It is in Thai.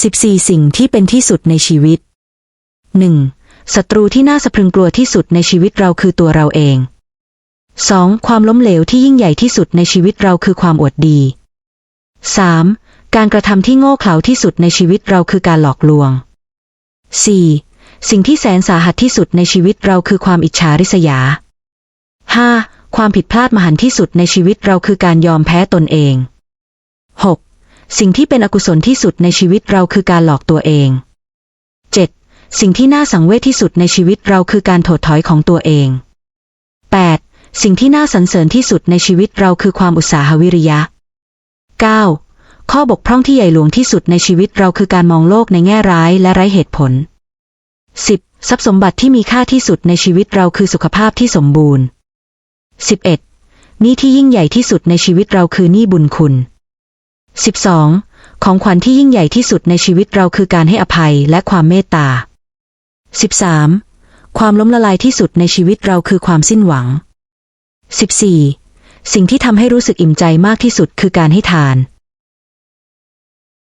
14 สิ่งที่เป็นที่สุดในชีวิต 1. ศัตรูที่น่าสะพรึงกลัวที่สุดในชีวิตเราคือตัวเราเอง 2. ความล้มเหลวที่ยิ่งใหญ่ที่สุดในชีวิตเราคือความอวดดี 3. การกระทำที่โง่เขลาที่สุดในชีวิตเราคือการหลอกลวง 4. สิ่งที่แสนสาหัสที่สุดในชีวิตเราคือความอิจฉาริษยา 5. ความผิดพลาดมหันต์ที่สุดในชีวิตเราคือการยอมแพ้ตนเอง 6. สิ่งที่เป็นอกุศลที่สุดในชีวิตเราคือการหลอกตัวเอง 7. สิ่งที่น่าสังเวชที่สุดในชีวิตเราคือการถดถอยของตัวเอง 8. สิ่งที่น่าสรรเสริญที่สุดในชีวิตเราคือความอุตสาหวิริยะ 9. ข้อบกพร่องที่ใหญ่หลวงที่สุดในชีวิตเราคือการมองโลกในแง่ร้ายและไร้เหตุผล 10. ทรัพย์สมบัติที่มีค่าที่สุดในชีวิตเราคือสุขภาพที่สมบูรณ์ 11. หนี้ที่ยิ่งใหญ่ที่สุดในชีวิตเราคือหนี้บุญคุณ 12. ของขวัญที่ยิ่งใหญ่ที่สุดในชีวิตเราคือการให้อภัยและความเมตตา 13. ความล้มละลายที่สุดในชีวิตเราคือความสิ้นหวัง 14. สิ่งที่ทำให้รู้สึกอิ่มใจมากที่สุดคือการให้ทาน